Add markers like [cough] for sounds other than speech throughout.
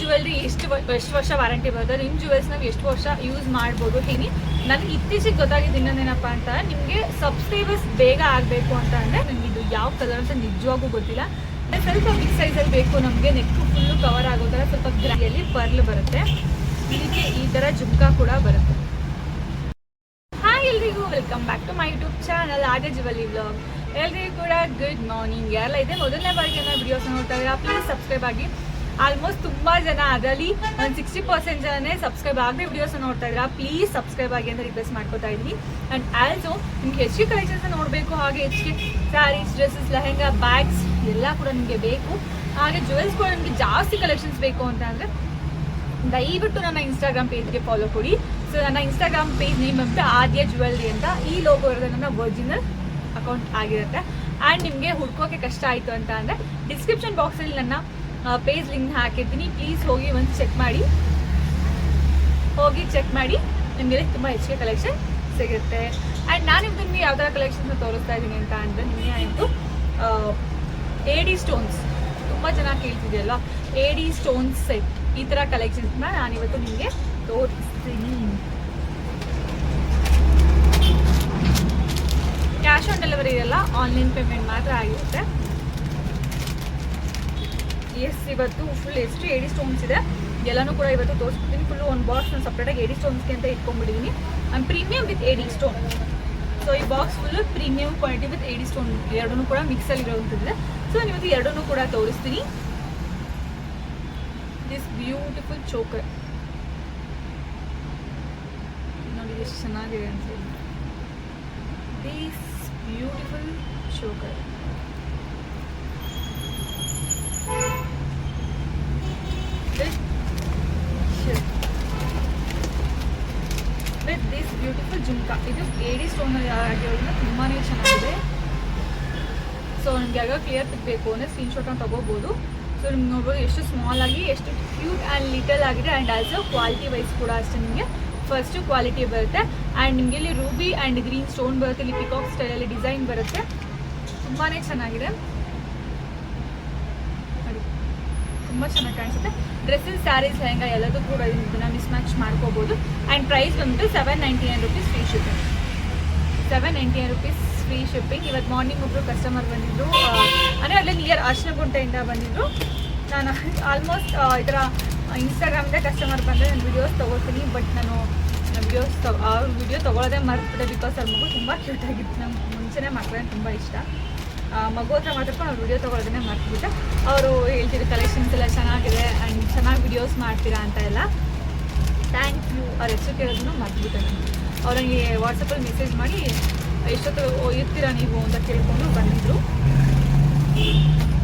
Jewellery ಎಷ್ಟು ಎಷ್ಟು ವರ್ಷ ವಾರಂಟಿ ಬರುತ್ತೆ? ನಿಮ್ಮ ಜ್ಯುವೆಲ್ಸ್ ನಾವು ಎಷ್ಟು ವರ್ಷ ಯೂಸ್ ಮಾಡ್ಬೋದು? ಹೀಗೆ ನನಗೆ ಇತ್ತೀಚೆಗೆ ಗೊತ್ತಾಗಿದ್ದು ಇನ್ನೊಂದೇನಪ್ಪ ಅಂತ, ನಿಮಗೆ ಸಬ್ಸ್ಕ್ರೈಬರ್ಸ್ ಬೇಗ ಆಗಬೇಕು ಅಂತ ಅಂದರೆ ನನಗೆ ಇದು ಯಾವ ಕಲರ್ ಅಂತ ನಿಜವಾಗೂ ಗೊತ್ತಿಲ್ಲ. ಸ್ವಲ್ಪ ಬಿಗ್ ಸೈಜಲ್ಲಿ ಬೇಕು, ನಮಗೆ ನೆಕ್ ಫುಲ್ಲು ಕವರ್ ಆಗೋ ಥರ ಸ್ವಲ್ಪ ಗ್ರಾಯಲ್ಲಿ ಪರ್ಲ್ ಬರುತ್ತೆ. ಹೀಗೆ ಈ ಥರ ಜುಮ್ಕಾ ಕೂಡ ಬರುತ್ತೆ. ಹಾಯ್ ಎಲ್ರಿಗೂ welcome back to my YouTube channel ಆಗ ಜುವೆಲಿ ವ್ಲಾಗ್ ಎಲ್ರಿಗೂ ಕೂಡ ಗುಡ್ ಮಾರ್ನಿಂಗ್ ಯಾರೆಲ್ಲ ಇದೆ ಮೊದಲನೇ ಬಾರಿಗೆ ಏನೋ ವಿಡಿಯೋಸ್ ನೋಡ್ತಾ ಇದ್ದೀರಾ ಪ್ಲೀಸ್ ಸಬ್ಸ್ಕ್ರೈಬ್ ಆಗಿ. ಆಲ್ಮೋಸ್ಟ್ ತುಂಬಾ ಜನ, ಅದರಲ್ಲಿ ಒಂದು ಸಿಕ್ಸ್ಟಿ ಪರ್ಸೆಂಟ್ ಜನನೇ ಸಬ್ಸ್ಕ್ರೈಬ್ ಆಗದೆ ವಿಡಿಯೋಸ್ ನೋಡ್ತಾ ಇದ್ದೀರಾ ಪ್ಲೀಸ್ ಸಬ್ಸ್ಕ್ರೈಬ್ ಆಗಿ ಅಂತ ರಿಕ್ವೆಸ್ಟ್ ಮಾಡ್ಕೊತಾ ಇದ್ದೀನಿ. ಅಂಡ್ ಆಲ್ಸೋ ನಿಮ್ಗೆ ಹೆಚ್ಚಿಗೆ ಕಲೆಕ್ಷನ್ಸ್ ನೋಡಬೇಕು, ಹಾಗೆ ಹೆಚ್ಚಿಗೆ ಸ್ಯಾರೀಸ್ ಡ್ರೆಸ್ಸಸ್ ಲೆಹೆಂಗಾ ಬ್ಯಾಗ್ಸ್ ಎಲ್ಲ ಕೂಡ ನಿಮಗೆ ಬೇಕು. ಹಾಗೆ ಜ್ಯುವೆಲ್ಸ್ ಕೂಡ ನಿಮಗೆ ಜಾಸ್ತಿ ಕಲೆಕ್ಷನ್ಸ್ ಬೇಕು ಅಂತ ಅಂದರೆ ದಯವಿಟ್ಟು ನನ್ನ ಇನ್ಸ್ಟಾಗ್ರಾಮ್ ಪೇಜ್ಗೆ ಫಾಲೋ ಕೊಡಿ. ಸೊ ನನ್ನ ಇನ್ಸ್ಟಾಗ್ರಾಮ್ ಪೇಜ್ ನೇಮ್ ಬಂದ್ಬಿಟ್ಟು ಆದ್ಯ ಜ್ಯುವೆಲ್ರಿ ಅಂತ. ಈ ಲೋಗೋ ಇರೋದು ನನ್ನ ಒರಿಜಿನಲ್ ಅಕೌಂಟ್ ಆಗಿರುತ್ತೆ. ಆ್ಯಂಡ್ ನಿಮಗೆ ಹುಡ್ಕೋಕೆ ಕಷ್ಟ ಆಯಿತು ಅಂತ ಅಂದರೆ ಡಿಸ್ಕ್ರಿಪ್ಷನ್ ಬಾಕ್ಸಲ್ಲಿ ನನ್ನ ಪೇಜ್ ಲಿಂಕ್ ಹಾಕಿರ್ತೀನಿ. ಪ್ಲೀಸ್ ಹೋಗಿ ಒಂದು ಚೆಕ್ ಮಾಡಿ. ಹೋಗಿ ಚೆಕ್ ಮಾಡಿ. ನಿಮಗೆ ತುಂಬ ಹೆಚ್ಚಿಗೆ ಕಲೆಕ್ಷನ್ ಸಿಗುತ್ತೆ. ಆ್ಯಂಡ್ ನಾನು ನಿಮ್ಗೆ ನಿಮಗೆ ಯಾವ ಥರ ಕಲೆಕ್ಷನ್ಸ್ನ ತೋರಿಸ್ತಾ ಇದ್ದೀನಿ ಅಂತ ಅಂದರೆ ನಿಮಗೆ ಆಯಿತು ಎ ಡಿ ಸ್ಟೋನ್ಸ್ ತುಂಬ ಚೆನ್ನಾಗಿ ಕೇಳ್ತಿದೆಯಲ್ಲ? ಎ ಡಿ ಸ್ಟೋನ್ಸ್ ಸೆಟ್ ಈ ಥರ ಕಲೆಕ್ಷನ್ಸ್ನ ನಾನಿವತ್ತು ನಿಮಗೆ ತೋರಿಸ್ತೀನಿ. ಕ್ಯಾಶ್ ಆನ್ ಡೆಲಿವರಿ ಇರಲ್ಲ ಆನ್ಲೈನ್ ಪೇಮೆಂಟ್ ಮಾತ್ರ ಆಗಿರುತ್ತೆ. ಎಸ್ ಇವತ್ತು ಫುಲ್ ಎಷ್ಟು ಏಡಿ ಸ್ಟೋನ್ಸ್ ಇದೆ. ಎಲ್ಲನೂ ಕೂಡ ಇವತ್ತು ತೋರಿಸ್ಬಿಡ್ತೀನಿ ಫುಲ್ಲು ಒಂದು ಬಾಕ್ಸ್ ನಾನು ಸಪ್ರೇಟಾಗಿ ಏಡಿ ಸ್ಟೋನ್ಸ್ಗೆ ಅಂತ ಇಟ್ಕೊಂಡ್ಬಿಟ್ಟಿದ್ದೀನಿ and premium with AD stone so ಈ box full premium quality with AD stone ಎರಡೂ ಕೂಡ ಮಿಕ್ಸಲ್ಲಿ ಇರೋವಂಥದ್ದಿದೆ. ಸೊ ನಾನು ಇವತ್ತು ಎರಡೂ ಕೂಡ ತೋರಿಸ್ತೀನಿ. ದಿಸ್ ಬ್ಯೂಟಿಫುಲ್ ಚೋಕರ್ ನೋಡಿ ಎಷ್ಟು ಚೆನ್ನಾಗಿದೆ ಅಂತ ಹೇಳಿ. This beautiful choker with this beautiful jhumka. ಇದು ಏಡಿ ಸ್ಟೋನ್ ಆಗಿರೋದ್ರಿಂದ ತುಂಬಾನೇ ಚೆನ್ನಾಗಿದೆ. ಸೊ ನಿಮ್ಗೆ ಯಾವಾಗ ಕ್ಲಿಯರ್ ಪಿಕ್ ಬೇಕು ಶಾಟ್ ಸ್ಕ್ರೀನ್ಶಾಟ್ನ ತೊಗೋಬೋದು. ಸೊ ನಿಮ್ಗೆ ನೋಡ್ಬೋದು ಎಷ್ಟು ಸ್ಮಾಲ್ ಆಗಿ, ಎಷ್ಟು ಕ್ಯೂಟ್ ಆ್ಯಂಡ್ ಲಿಟಲ್ ಆಗಿದೆ ಆ್ಯಂಡ್ ಆಲ್ಸೋ ಕ್ವಾಲಿಟಿ ವೈಸ್ ಕೂಡ ಅಷ್ಟೇ ನಿಮಗೆ. ಫಸ್ಟು ಕ್ವಾಲಿಟಿ ಬರುತ್ತೆ. ಆ್ಯಂಡ್ ನಿಮಗೆ ಇಲ್ಲಿ ರೂಬಿ ಆ್ಯಂಡ್ ಗ್ರೀನ್ ಸ್ಟೋನ್ ಬರುತ್ತೆ. ಇಲ್ಲಿ ಪಿಕಾಕ್ ಸ್ಟೈಲಲ್ಲಿ ಡಿಸೈನ್ ಬರುತ್ತೆ. ತುಂಬಾ ಚೆನ್ನಾಗಿದೆ. ತುಂಬ ಚೆನ್ನಾಗಿ ಕಾಣಿಸುತ್ತೆ. ಡ್ರೆಸ್ಸಸ್ ಸ್ಯಾರೀಸ್ ಲೆಹಂಗಾ ಎಲ್ಲದೂ ಕೂಡ ಇದನ್ನ ಮಿಸ್ ಮ್ಯಾಚ್ ಮಾಡ್ಕೋಬೋದು. ಆ್ಯಂಡ್ ಪ್ರೈಸ್ ಬಂದು seven ninety nine rupees free shipping seven ninety nine rupees free shipping ಇವತ್ತು ಮಾರ್ನಿಂಗ್ ಒಬ್ಬರು ಕಸ್ಟಮರ್ ಬಂದಿದ್ದರು ಅಂದರೆ ಅಲ್ಲಿ ನಿಯರ್ ಅರ್ಶನಗುಂಟೆಯಿಂದ ಬಂದಿದ್ದರು ನಾನು ಆಲ್ಮೋಸ್ಟ್ ಈ ಥರ ಇನ್ಸ್ಟಾಗ್ರಾಮಿಂದ ಕಸ್ಟಮರ್ ಬಂದರೆ ನಾನು ವೀಡಿಯೋಸ್ ತೊಗೋತೀನಿ. ಬಟ್ ನಾನು ವಿಡಿಯೋಸ್ ಅವ್ರ ವಿಡಿಯೋ ತೊಗೊಳ್ಳೋದೇ ಮರ್ತಿದೆ ಬಿಕಾಸ್ ಅವ್ರ ಮಗು ತುಂಬ ಕ್ಯೂಟ್ ಆಗಿತ್ತು. ನಂಗೆ ಮುಂಚೆನೇ ಮಕ್ಕಳೇ ತುಂಬ ಇಷ್ಟ. ಮಗು ಹತ್ರ ಮಾತಾಡ್ಕೊಂಡು ಅವ್ರು ವಿಡಿಯೋ ತೊಗೊಳೋದನ್ನೇ ಮರ್ತ್ಬಿಟ್ಟೆ ಅವರು ಹೇಳ್ತಿದ್ರು ಕಲೆಕ್ಷನ್ಸ್ ಎಲ್ಲ ಚೆನ್ನಾಗಿದೆ ಆ್ಯಂಡ್ ಚೆನ್ನಾಗಿ ವಿಡಿಯೋಸ್ ಮಾಡ್ತೀರಾ ಅಂತ ಎಲ್ಲ ಥ್ಯಾಂಕ್ ಯು ಅವ್ರ ಹೆಸರು ಕೇಳೋದನ್ನು ಮರ್ತ್ಬಿಟ್ಟೆ ನಾನು. ಅವ್ರಿಗೆ ವಾಟ್ಸಪ್ಪಲ್ಲಿ ಮೆಸೇಜ್ ಮಾಡಿ, ಎಷ್ಟೊತ್ತು ಇರ್ತೀರಾ ನೀವು? ಅಂತ ಕೇಳಿಕೊಂಡು ಬಂದಿದ್ರು.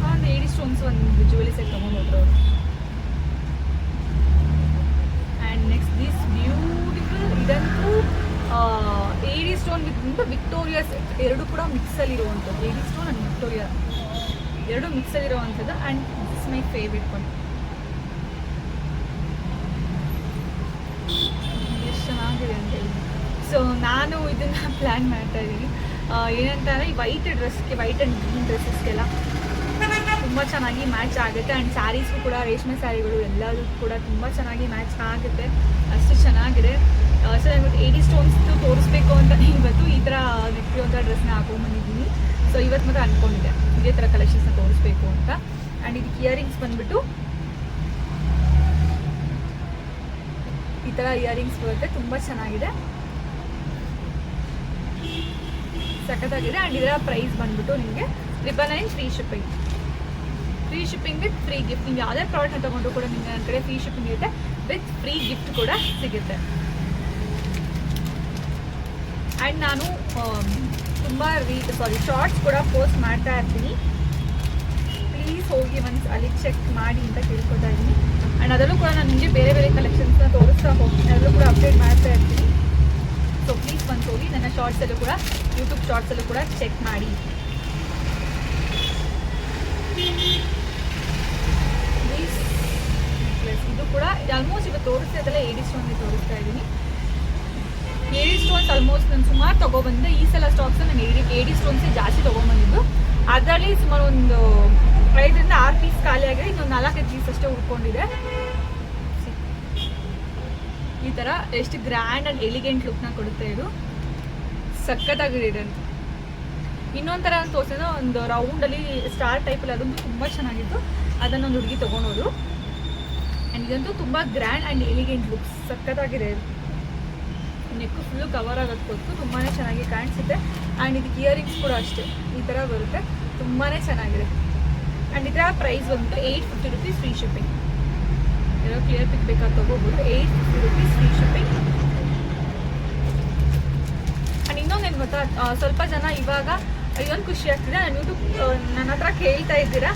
ಒಂದು ಏಡಿ ಸ್ಟೋನ್ಸ್ ಒಂದು ಜ್ಯುವೆಲಿ ಸೆಟ್ ತೊಗೊಂಡು ಹೋದ್ರು ಅವರು. ಆ್ಯಂಡ್ ನೆಕ್ಸ್ಟ್ ದಿಸ್ ಬ್ಯೂಟಿಫುಲ್ ಇದಂತೂ ಏಡಿ ಸ್ಟೋನ್ ವಿತ್ ವಿಕ್ಟೋರಿಯಾ ಸೆಟ್ ಎರಡು ಕೂಡ ಮಿಕ್ಸಲ್ಲಿರುವಂಥದ್ದು ಏಡಿ ಸ್ಟೋನ್ ವಿಕ್ಟೋರಿಯಾ ಎರಡು ಮಿಕ್ಸ್ ಆಗಿರುವಂಥದ್ದು and is my favourite one ಎಷ್ಟು ಚೆನ್ನಾಗಿದೆ ಸೊ ನಾನು ಇದನ್ನ ಪ್ಲ್ಯಾನ್ ಮಾಡ್ತಾ ಇದ್ದೀನಿ. ಏನಂತ ಅಂದರೆ ಈ ವೈಟ್ ಡ್ರೆಸ್ಗೆ ವೈಟ್ ಆ್ಯಂಡ್ ಗ್ರೀನ್ ಡ್ರೆಸ್ಸಸ್ಗೆಲ್ಲ ತುಂಬ ಚೆನ್ನಾಗಿ ಮ್ಯಾಚ್ ಆಗುತ್ತೆ ಆ್ಯಂಡ್ ಸ್ಯಾರೀಸ್ಗೂ ಕೂಡ, ರೇಷ್ಮೆ ಸ್ಯಾರಿಗಳು ಎಲ್ಲದಕ್ಕೂ ಕೂಡ ತುಂಬ ಚೆನ್ನಾಗಿ ಮ್ಯಾಚ್ ಆಗುತ್ತೆ. ಅಷ್ಟು ಚೆನ್ನಾಗಿದೆ. ಸೊ ಇವತ್ತು ಏಡಿ ಸ್ಟೋನ್ಸ್ ತೋರಿಸ್ಬೇಕು ಅಂತ [laughs] ಇವತ್ತು ಈ ಥರ ನೆಕ್ಕಿರುವಂಥ ಡ್ರೆಸ್ನ ಹಾಕೊಂಡ್ಬಂದಿದ್ದೀನಿ ಸೊ ಇವತ್ತು ಮಾತ್ರ ಅಂದ್ಕೊಂಡಿದ್ದೆ ಇದೇ ಥರ ಕಲೆಕ್ಷನ್ಸ್ನ ತೋರಿಸ್ಬೇಕು ಅಂತ. ಆ್ಯಂಡ್ ಇದಕ್ಕೆ ಇಯರಿಂಗ್ಸ್ ಬಂದ್ಬಿಟ್ಟು ಈ ಥರ ಇಯರಿಂಗ್ಸ್ ಬರುತ್ತೆ. ತುಂಬ ಚೆನ್ನಾಗಿದೆ. ಸಖತ್ತಾಗಿದೆ. ಆ್ಯಂಡ್ ಇದರ ಪ್ರೈಸ್ ಬಂದ್ಬಿಟ್ಟು ನಿಮಗೆ triple nine free shipping free shipping with free gift ನೀವು ಯಾವುದೇ ಪ್ರಾಡಕ್ಟ್ನ ತೊಗೊಂಡು ಕೂಡ ನಿಮಗೆ ನನ್ನ ಕಡೆ ಫ್ರೀ ಶಿಪ್ಪಿಂಗ್ ಇರುತ್ತೆ. ವಿತ್ ಫ್ರೀ ಗಿಫ್ಟ್ ಕೂಡ ಸಿಗುತ್ತೆ. ಆ್ಯಂಡ್ ನಾನು ತುಂಬ ರೀ ಸಾರಿ ಶಾರ್ಟ್ಸ್ ಕೂಡ ಪೋಸ್ಟ್ ಮಾಡ್ತಾ ಇರ್ತೀನಿ. ಪ್ಲೀಸ್ ಹೋಗಿ ಒಂದು ಅಲ್ಲಿ ಚೆಕ್ ಮಾಡಿ ಅಂತ ಕೇಳ್ಕೊತಾ ಇದ್ದೀನಿ. ಆ್ಯಂಡ್ ಅದರಲ್ಲೂ ಕೂಡ ನಾನು ನಿಮಗೆ ಬೇರೆ ಬೇರೆ ಕಲೆಕ್ಷನ್ಸ್ನ ತೋರಿಸ್ತಾ ಹೋಗ್ತೀನಿ ಅದರಲ್ಲೂ ಕೂಡ ಅಪ್ಡೇಟ್ ಮಾಡ್ತಾ ಇರ್ತೀನಿ. ಸೊ ಪ್ಲೀಸ್ ಒಂದು ಹೋಗಿ ನನ್ನ ಶಾರ್ಟ್ಸಲ್ಲೂ ಕೂಡ ಯೂಟ್ಯೂಬ್ ಶಾರ್ಟ್ಸಲ್ಲೂ ಕೂಡ ಚೆಕ್ ಮಾಡಿ. ಇದು ಕೂಡ ಆಲ್ಮೋಸ್ಟ್ ಇವತ್ತು ಇದೆಲ್ಲ ಏಡಿ ತೋರಿಸ್ತಾ ಇದ್ದೀನಿ. ಏಡಿ ಸ್ಟೋನ್ಸ್ ಆಲ್ಮೋಸ್ಟ್ ನಾನು ಸುಮಾರು ತೊಗೊಬಂದೆ. ಈ ಸಲ ಸ್ಟಾಕ್ಸ್ ನಾನು ಏಡಿ ಏಡಿ ಸ್ಟೋನ್ಸೇ ಜಾಸ್ತಿ ತೊಗೊಂಬಂದಿದ್ದು. ಅದರಲ್ಲಿ ಸುಮಾರು ಒಂದು ಐದರಿಂದ ಆರು ಪೀಸ್ ಖಾಲಿ ಆಗಿದೆ. ಇನ್ನೊಂದು ನಾಲ್ಕೈದು ಪೀಸ್ ಅಷ್ಟೇ ಉಳ್ಕೊಂಡಿದೆ ಈ ಥರ ಎಷ್ಟು ಗ್ರ್ಯಾಂಡ್ ಆ್ಯಂಡ್ ಎಲಿಗೆಂಟ್ ಲುಕ್ನ ಕೊಡುತ್ತೆ ಇದು. ಸಖತ್ತಾಗಿದೆ ಅಂತ ಇನ್ನೊಂದು ಥರ ಅಂತ ತೋರಿಸಿದ್ರೆ ಒಂದು ರೌಂಡಲ್ಲಿ ಸ್ಟಾರ್ ಟೈಪಲ್ಲಿ ಅದಂತೂ ತುಂಬ ಚೆನ್ನಾಗಿತ್ತು. ಅದನ್ನೊಂದು ಹುಡುಗಿ ತೊಗೊಳೋದು ಆ್ಯಂಡ್ ಇದಂತೂ ತುಂಬ ಗ್ರ್ಯಾಂಡ್ ಆ್ಯಂಡ್ ಎಲಿಗೆಂಟ್ ಲುಕ್ ಸಖತ್ತಾಗಿದೆ ಇದು. ನೆಕ್ಕು ಫುಲ್ಲು ಕವರ್ ಆಗೋದು ಕೊಟ್ಟು ತುಂಬಾ ಚೆನ್ನಾಗಿ ಕಾಣಿಸುತ್ತೆ. ಆ್ಯಂಡ್ ಇದಕ್ಕೆ ಇಯರಿಂಗ್ಸ್ ಕೂಡ ಅಷ್ಟೇ. ಈ ಥರ ಬರುತ್ತೆ. ತುಂಬಾ ಚೆನ್ನಾಗಿದೆ. ಆ್ಯಂಡ್ ಇದರ ಪ್ರೈಸ್ ಬಂದು eight fifty rupees free shipping ಏನೋ ಕ್ಲಿಯರ್ ಪಿಕ್ ಬೇಕಾದ ತೊಗೋಬೋದು. Eight fifty rupees free shipping and ಇನ್ನೊಂದೇನು ಗೊತ್ತಾ? ಸ್ವಲ್ಪ ಜನ ಇವಾಗ ಇದೊಂದು ಖುಷಿ ಆಗ್ತಿದೆ. ನಾನು ಯೂಟ್ಯೂಬ್ ನನ್ನ ಹತ್ರ ಕೇಳ್ತಾ ಇದ್ದೀರಾ?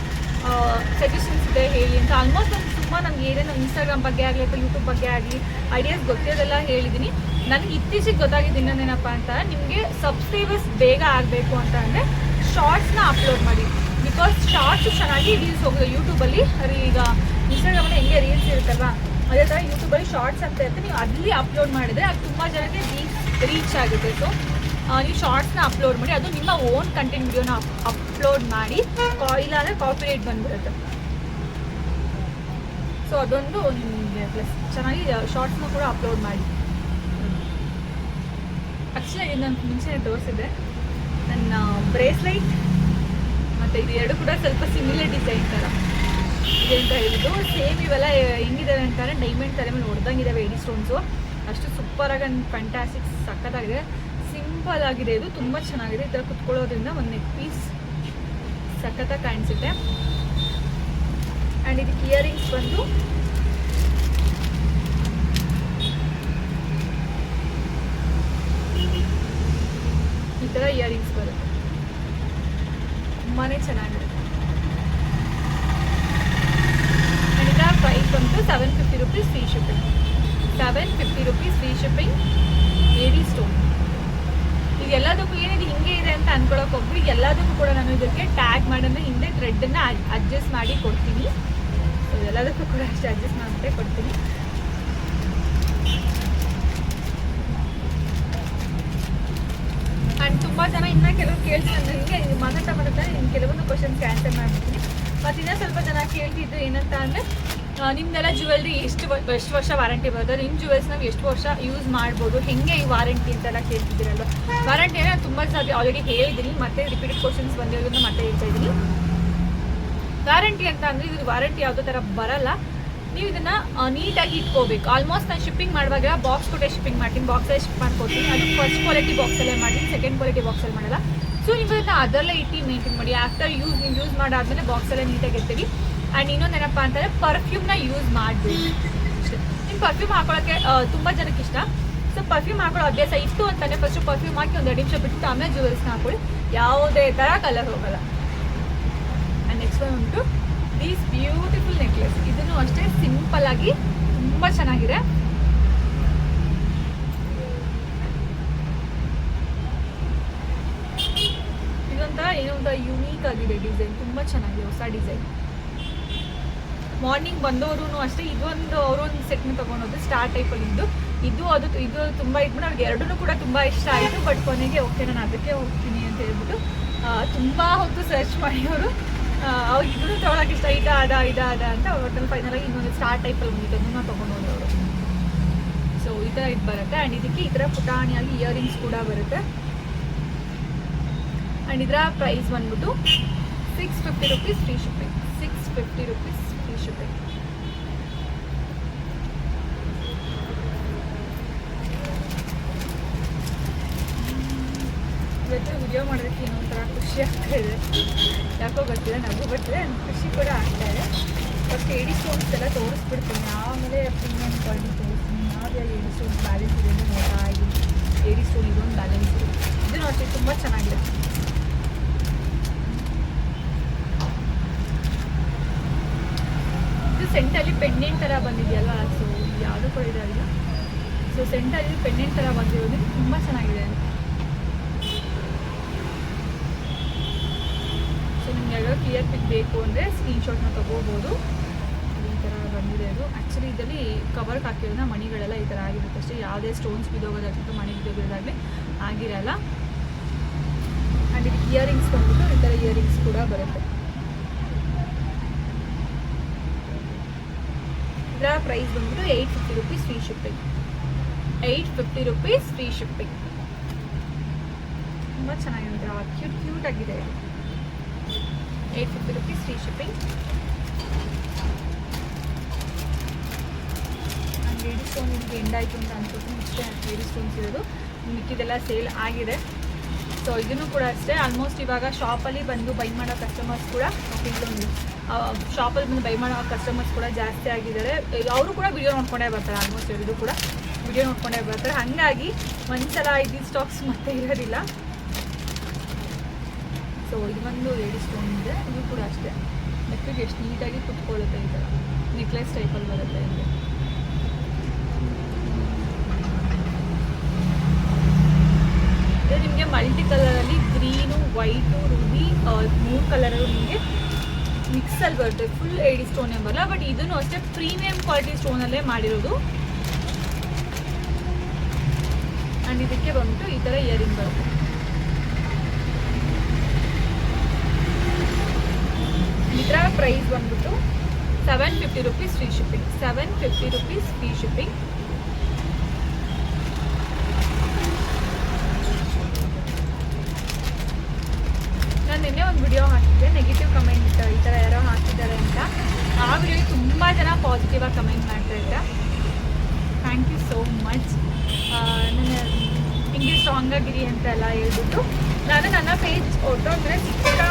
ಸಜೆಷನ್ಸ್ ಇದೆ ಹೇಳಿ ಅಂತ. ಆಲ್ಮೋಸ್ಟ್ ಒಂದು ತುಂಬ ನನಗೆ ಏನೇನೋ ಇನ್ಸ್ಟಾಗ್ರಾಮ್ ಬಗ್ಗೆ ಆಗಲಿ ಅಥವಾ ಯೂಟ್ಯೂಬ್ ಬಗ್ಗೆ ಆಗಲಿ ಐಡಿಯಾಸ್ ಗೊತ್ತಿರೋದೆಲ್ಲ ಹೇಳಿದ್ದೀನಿ. ನನಗೆ ಇತ್ತೀಚೆಗೆ ಗೊತ್ತಾಗಿದ್ದು ಇನ್ನೊಂದೇನಪ್ಪ ಅಂತ, ನಿಮಗೆ ಸಬ್ಸ್ಕ್ರೈಬರ್ಸ್ ಬೇಗ ಆಗಬೇಕು ಅಂತ ಅಂದರೆ ಶಾರ್ಟ್ಸ್ನ ಅಪ್ಲೋಡ್ ಮಾಡಿ. ಬಿಕಾಸ್ ಶಾರ್ಟ್ಸ್ ಚೆನ್ನಾಗಿ ರೀಲ್ಸ್ ಹೋಗೋದು ಯೂಟ್ಯೂಬಲ್ಲಿ ಈಗ ಇನ್ಸ್ಟಾಗ್ರಾಮಲ್ಲಿ ಹೆಂಗೆ ರೀಲ್ಸ್ ಇರುತ್ತಲ್ವಾ? ಅದೇ ಥರ ಯೂಟ್ಯೂಬಲ್ಲಿ ಶಾರ್ಟ್ಸ್ ಅಂತ ಇರುತ್ತೆ. ನೀವು ಅಲ್ಲಿ ಅಪ್ಲೋಡ್ ಮಾಡಿದರೆ ಅದು ತುಂಬ ಜನಕ್ಕೆ ರೀಚ್ ರೀಚ್ ಆಗುತ್ತೆ. ಸೊ ನೀವು ಶಾರ್ಟ್ಸ್ನ ಅಪ್ಲೋಡ್ ಮಾಡಿ, ಅದು ನಿಮ್ಮ ಓನ್ ಕಂಟೆಂಟ್ ವಿಡಿಯೋನ ಅಪ್ಲೋಡ್ ಮಾಡಿ ಇಲ್ಲ ಅಂದರೆ ಕಾಪಿ ರೇಟ್ ಬಂದ್ಬಿಡುತ್ತೆ. ಸೊ ಅದೊಂದು ನಿಮಗೆ ಪ್ಲಸ್ ಚೆನ್ನಾಗಿ ಶಾರ್ಟ್ಸ್ನ ಕೂಡ ಅಪ್ಲೋಡ್ ಮಾಡಿ. ಆ್ಯಕ್ಚುಲಿ ನಾನು ಮುಂಚೆ ತೋರಿಸಿದೆ ನನ್ನ ಬ್ರೇಸ್ಲೈಟ್ ಮತ್ತು ಇದು ಎರಡು ಕೂಡ ಸ್ವಲ್ಪ ಸಿಮಿಲರ್ ಡಿಸೈನ್ ಥರ ಇದೆ ಅಂತ ಹೇಳಿದ್ದು ಸೇಮ್ ಇವೆಲ್ಲ ಹೆಂಗಿದ್ದಾವೆ ಅಂತಾರೆ ಡೈಮಂಡ್ ತಲೆ ಮೇಲೆ ಹೊಡೆದಂಗಿದ್ದಾವೆ ಎಡಿ ಸ್ಟೋನ್ಸು ಅಷ್ಟು ಸೂಪರಾಗಿ ಫ್ಯಾಂಟಾಸ್ಟಿಕ್ ಸಕ್ಕತ್ತಾಗಿದೆ ಸಿಂಪಲ್ ಆಗಿದೆ ಇದು, ತುಂಬ ಚೆನ್ನಾಗಿದೆ. ಈ ಥರ ಕುತ್ಕೊಳ್ಳೋದ್ರಿಂದ ಒಂದು ನೆಕ್ ಪೀಸ್ ಸಖತ್ತಾಗಿ ಕಾಣಿಸುತ್ತೆ. ಆ್ಯಂಡ್ ಇದಕ್ಕೆ ಇಯರಿಂಗ್ಸ್ ಬಂದು ಈ ಥರ ಇಯರಿಂಗ್ಸ್ ಬರುತ್ತೆ. ತುಂಬಾ ಚೆನ್ನಾಗಿರುತ್ತೆ. ಇದರ ಪ್ರೈಸ್ ಬಂದು seven fifty rupees free shipping seven fifty rupees free shipping ಏರಿ ಸ್ಟೋನ್ ಇದೆಲ್ಲದಕ್ಕೂ ಏನಿದೆ, ಹಿಂಗೆ ಇದೆ ಅಂತ ಅನ್ಕೊಳಕ್ ಹೋಗ್ರಿ ಎಲ್ಲದಕ್ಕೂ ಕೂಡ ನಾನು ಇದಕ್ಕೆ ಟ್ಯಾಗ್ ಮಾಡಿದ್ರೆ ಹಿಂದೆ ಥ್ರೆಡ್ನ ಅಡ್ಜಸ್ಟ್ ಮಾಡಿ ಕೊಡ್ತೀನಿ. ಎಲ್ಲದಕ್ಕೂ ಕೂಡ ಅಷ್ಟೇ ಅಡ್ಜಸ್ಟ್ ಮಾಡಿಬಿಟ್ಟೆ ಕೊಡ್ತೀನಿ. ಆ್ಯಂಡ್ ತುಂಬ ಜನ ಇನ್ನೂ ಕೆಲವು ಕೇಳ್ತಾರೆ ನನಗೆ ಮಾತಾಡ್ತಾ ಮಾತಾಡ್ತಾ ಇನ್ನು ಕೆಲವೊಂದು ಕ್ವಶನ್ಸ್ಗೆ ಆನ್ಸರ್ ಮಾಡ್ಬಿಡ್ತೀನಿ ಮತ್ತು ಇನ್ನೂ ಸ್ವಲ್ಪ ಜನ ಕೇಳ್ತಿದ್ದು ಏನಂತ ಅಂದರೆ ನಿಮ್ದೆಲ್ಲ ಜ್ಯುವೆಲ್ರಿ ಎಷ್ಟು ಎಷ್ಟು ವರ್ಷ ವಾರಂಟಿ ಬರುತ್ತೆ? ನಿಮ್ಮ ಜ್ಯುವೆಲ್ಸ್ ನಾವು ಎಷ್ಟು ವರ್ಷ ಯೂಸ್ ಮಾಡ್ಬೋದು? ಹೆಂಗೆ ಈ ವಾರಂಟಿ ಅಂತೆಲ್ಲ ಕೇಳ್ತಿದ್ದೀರಲ್ಲ ವಾರಂಟಿ ನಾನು ತುಂಬ ಸಾರಿ ಆಲ್ರೆಡಿ ಹೇಳಿದ್ದೀನಿ, ಮತ್ತೆ ರಿಪೀಟೆಡ್ ಕ್ವಶನ್ಸ್ ಬಂದಿರೋದನ್ನ ಮತ್ತೆ ಹೇಳ್ತಾ ಇದ್ದೀನಿ. ವಾರಂಟಿ ಅಂತ ಅಂದರೆ ಇದು ವಾರಂಟಿ ಯಾವುದೋ ಥರ ಬರಲ್ಲ. ನೀವು ಇದನ್ನ ನೀಟಾಗಿ ಇಟ್ಕೋಬೇಕು. ಆಲ್ಮೋಸ್ಟ್ ನಾನು ಶಿಪ್ಪಿಂಗ್ ಮಾಡುವಾಗ ಬಾಕ್ಸ್ ಕೊಟ್ಟೆ ಶಿಪ್ಪಿಂಗ್ ಮಾಡ್ತೀನಿ. ಬಾಕ್ಸಲ್ಲಿ ಶಿಪ್ ಮಾಡ್ಕೊಡ್ತೀನಿ. ಅದು ಫಸ್ಟ್ ಕ್ವಾಲಿಟಿ ಬಾಕ್ಸಲ್ಲೇ ಮಾಡ್ತೀನಿ. ಸೆಕೆಂಡ್ ಕ್ವಾಲಿಟಿ ಬಾಕ್ಸಲ್ಲಿ ಮಾಡಲ್ಲ. ಸೊ ನೀವು ಇದನ್ನ ಅದರಲ್ಲೇ ಇಟ್ಟು ಮೇಂಟೈನ್ ಮಾಡಿ. ಆಫ್ಟರ್ ಯೂಸ್ ನೀವು ಯೂಸ್ ಮಾಡಾದ್ಮೇಲೆ ಬಾಕ್ಸಲ್ಲೇ ನೀಟಾಗಿ ಇರ್ತೀವಿ ಆ್ಯಂಡ್ ಇನ್ನೊಂದೇನಪ್ಪ ಅಂತಂದರೆ ಪರ್ಫ್ಯೂಮ್ನ ಯೂಸ್ ಮಾಡಬೇಕು ಅಷ್ಟೇ. ನಿಮ್ಮ ಪರ್ಫ್ಯೂಮ್ ಹಾಕೊಳ್ಳೋಕ್ಕೆ ತುಂಬ ಜನಕ್ಕೆ ಇಷ್ಟ. ಸೊ ಪರ್ಫ್ಯೂಮ್ ಹಾಕೊಳ್ಳೋ ಅಭ್ಯಾಸ ಇತ್ತು ಅಂತಲೇ ಫಸ್ಟು ಪರ್ಫ್ಯೂಮ್ ಹಾಕಿ ಒಂದು ಎರಡು ನಿಮಿಷ ಬಿಟ್ಟು ಆಮೇಲೆ ಜ್ಯುವೆಲ್ಸ್ನ ಹಾಕೊಳ್ಳಿ ಯಾವುದೇ ಥರ ಕಲರ್ ಹೋಗಲ್ಲ. ಆ್ಯಂಡ್ ನೆಕ್ಸ್ಟ್ ಒನ್ ಉಂಟು ದೀಸ್ ಬ್ಯೂಟಿಫುಲ್ ಸಿಂಪಲ್ ಆಗಿ ತುಂಬ ಚೆನ್ನಾಗಿದೆ. ಏನೋ ಒಂಥರ ಯುನೀಕ್ ಆಗಿದೆ ಡಿಸೈನ್ ತುಂಬ ಚೆನ್ನಾಗಿದೆ ಹೊಸ ಡಿಸೈನ್ ಮಾರ್ನಿಂಗ್ ಬಂದವರು ಅಷ್ಟೇ, ಇದೊಂದು ಅವರೊಂದು ಸೆಟ್ನ ತಗೊಂಡೋದು ಸ್ಟಾರ್ ಟೈಪಲ್ಲಿ ಇದ್ದು ಇದು ಅದು, ಇದು ತುಂಬ ಇದ್ಬಿಟ್ಟು ಅವ್ರಿಗೆ ಎರಡೂ ಕೂಡ ತುಂಬ ಇಷ್ಟ ಆಯಿತು ಬಟ್ ಕೊನೆಗೆ ಓಕೆ ನಾನು ಅದಕ್ಕೆ ಹೋಗ್ತೀನಿ ಅಂತ ಹೇಳ್ಬಿಟ್ಟು ತುಂಬ ಹೊತ್ತು ಸರ್ಚ್ ಮಾಡಿ ಅವರು ಅವ್ರಿಗೆ ಇದನ್ನು ಇಷ್ಟ. ಇದ ಅದ ಇದ, ಅದ ಅಂತ ಒಟ್ಟಲ್ಲಿ ಫೈನಲ್ ಆಗಿ ಇನ್ನೊಂದು ಸ್ಟಾರ್ ಟೈಪಲ್ಲಿ ಬಂದಿತ್ತು ಅದನ್ನು ಹೋದ್ರು ಅವರು. ಸೊ ಈ ಥರ ಇದು ಬರುತ್ತೆ. ಆ್ಯಂಡ್ ಇದಕ್ಕೆ ಈ ಥರ ಪುಟಾಣಿಯಾಗಿ ಇಯರಿಂಗ್ಸ್ ಕೂಡ ಬರುತ್ತೆ. ಆ್ಯಂಡ್ ಇದರ ಪ್ರೈಸ್ ಬಂದ್ಬಿಟ್ಟು six fifty rupees free shipping six fifty rupees free shipping ಇವತ್ತು ವಿಡಿಯೋ ಮಾಡೋದಕ್ಕೆ ಇನ್ನೊಂಥರ ಖುಷಿ ಆಗ್ತಾ ಇದೆ. ಯಾಕೋ ಗೊತ್ತಿಲ್ಲ, ನಗು ಬರ್ತಿದೆ ಖುಷಿ ಕೂಡ ಆಗ್ತಾ ಇದೆ. ಫಸ್ಟ್ ಎಡಿ ಸ್ಟೋನ್ಸ್ ಎಲ್ಲ ತೋರಿಸ್ಬಿಡ್ತೀನಿ. ಆಮೇಲೆ ಪ್ರೀಮಿಯಂ ಕ್ವಾಲಿಟಿ ತೋರಿಸ್ತೀನಿ. ಯಾವ್ದು ಎಡಿ ಸ್ಟೋನ್ ಬ್ಯಾಲೆನ್ಸ್ ಇದೆ ನೋಡ್ತಾ ಇದ್ದೀನಿ. ಎಡಿ ಸ್ಟೋನ್ ಇದೊಂದು ಬ್ಯಾಲೆನ್ಸ್ ಇದೆ. ಇದು ಅಷ್ಟೇ ತುಂಬ ಚೆನ್ನಾಗಿದೆ. ಇದು ಸೆಂಟಲ್ಲಿ ಪೆಂಡೆಂಟ್ ಥರ ಬಂದಿದೆಯಲ್ಲ ಸೊ ಯಾವುದು ಕೂಡ ಇದಾಗಿಲ್ಲ. ಸೊ ಸೆಂಟಲ್ಲಿ ಪೆಂಡೆಂಟ್ ಥರ ಬಂದಿರೋದು, ತುಂಬ ಚೆನ್ನಾಗಿದೆ ಹೆಲ್ಮೆಟ್ ಬೇಕು ಅಂದರೆ ಸ್ಕ್ರೀನ್ಶಾಟ್ನ ತೊಗೋಬೋದು. ಈ ಥರ ಬಂದಿದೆ ಅದು. ಆ್ಯಕ್ಚುಲಿ ಇದರಲ್ಲಿ ಕವರ್ ಹಾಕಿರೋದ್ರಿಂದ ಮಣಿಗಳೆಲ್ಲ ಈ ಥರ ಆಗಿರುತ್ತೆ ಅಷ್ಟೇ. ಯಾವುದೇ ಸ್ಟೋನ್ಸ್ ಬಿದ್ದೋಗೋದಾಗ್ತಿತ್ತು ಮಣಿ ಬಿದ್ದೋಗಿರೋದಾಗಲಿ ಆಗಿರಲ್ಲ. ಆ್ಯಂಡ್ ಇದಕ್ಕೆ ಇಯರಿಂಗ್ಸ್ ಬಂದ್ಬಿಟ್ಟು ಈ ಥರ ಇಯರಿಂಗ್ಸ್ ಕೂಡ ಬರುತ್ತೆ. ಇದರ ಪ್ರೈಸ್ ಬಂದ್ಬಿಟ್ಟು eight fifty rupees free shipping eight fifty rupees free shipping ತುಂಬ ಚೆನ್ನಾಗಿರುತ್ತೆ. ಕ್ಯೂಟ್ ಕ್ಯೂಟ್ ಆಗಿದೆ. Eight fifty rupees free shipping ನಾನು ಲೇಡಿ ಸ್ಟೋನ್ end ಎಂಡ್ ಆಯಿತು ಅಂತ ಅನ್ಸುತ್ತೆ. ಇಷ್ಟೇ ಲೇಡಿ ಸ್ಟೋನ್ಸ್ ಇರೋದು ಸೇಲ್ ಆಗಿದೆ. ಸೊ ಇದನ್ನು ಕೂಡ ಅಷ್ಟೇ. ಆಲ್ಮೋಸ್ಟ್ ಇವಾಗ ಶಾಪಲ್ಲಿ ಬಂದು ಬೈ ಮಾಡೋ ಕಸ್ಟಮರ್ಸ್ ಕೂಡ ಇಲ್ಲೊಂದು ಶಾಪಲ್ಲಿ ಬಂದು ಬೈ ಮಾಡೋ ಕಸ್ಟಮರ್ಸ್ ಕೂಡ ಜಾಸ್ತಿ ಆಗಿದ್ದಾರೆ. ಅವರು ಕೂಡ ವಿಡಿಯೋ ನೋಡ್ಕೊಂಡೇ ಬರ್ತಾರೆ ಆಲ್ಮೋಸ್ಟ್ ಎಲ್ಲರೂ ಕೂಡ. ವಿಡಿಯೋ ನೋಡ್ಕೊಂಡೇ ಬರ್ತಾರೆ. ಹಾಗಾಗಿ ಒಂದ್ಸಲ ಇದ್ದಿದ್ದ ಸ್ಟಾಕ್ಸ್ ಮತ್ತೆ ಇರೋದಿಲ್ಲ. ಸೊ ಇವನ್ನು ಲೇಡೀಸ್ ಲೇಡಿ ಸ್ಟೋನ್ ಇದೆ ಇದು ಕೂಡ ಅಷ್ಟೇ. ನೆಕ್ಕಿಗೆ ಎಷ್ಟು ನೀಟಾಗಿ ಕುತ್ಕೊಳ್ಳುತ್ತೆ ಈ ಥರ ನೆಕ್ಲೆಸ್ ಟೈಪಲ್ಲಿ ಬರುತ್ತೆ ಇಲ್ಲಿ ನಿಮಗೆ ಮಲ್ಟಿ ಕಲರಲ್ಲಿ ಗ್ರೀನು ವೈಟು ರೂಬಿ ಮೂರು ಕಲರಲ್ಲೂ ನಿಮಗೆ ಮಿಕ್ಸಲ್ಲಿ ಬರುತ್ತೆ. ಫುಲ್ ಏಡಿ ಸ್ಟೋನ್ ಎಂಬಲ್ಲ ಬಟ್ ಇದನ್ನು ಅಷ್ಟೇ ಪ್ರೀಮಿಯಂ ಕ್ವಾಲಿಟಿ ಸ್ಟೋನಲ್ಲೇ ಮಾಡಿರೋದು. ಆ್ಯಂಡ್ ಇದಕ್ಕೆ ಬಂದುಬಿಟ್ಟು ಈ ಥರ ಇಯರಿಂಗ್ ಬರುತ್ತೆ. ಇದರ ಪ್ರೈಸ್ ಬಂದ್ಬಿಟ್ಟು seven fifty rupees free shipping seven fifty rupees free shipping ನಾನು ನಿನ್ನೆ ಒಂದು ವಿಡಿಯೋ ಹಾಕಿದ್ದೆ. ನೆಗೆಟಿವ್ ಕಮೆಂಟ್ ಈ ಥರ ಯಾರೋ ಹಾಕಿದ್ದಾರೆ ಅಂತ. ಆ ವಿಡಿಯೋಗೆ ತುಂಬ ಜನ ಪಾಸಿಟಿವ್ ಆಗಿ ಕಮೆಂಟ್ ಮಾಡ್ತಾ ಥ್ಯಾಂಕ್ ಯು ಸೋ ಮಚ್ ನನ್ನ ಹಿಂಗೆ ಸ್ಟ್ರಾಂಗ್ ಆಗಿರಿ ಅಂತ ಎಲ್ಲ ಹೇಳ್ಬಿಟ್ಟು ನಾನು ನನ್ನ ಪೇಜ್ ಅಂದರೆ ಸಿಕ್ಕಾಪಟ್ಟೆ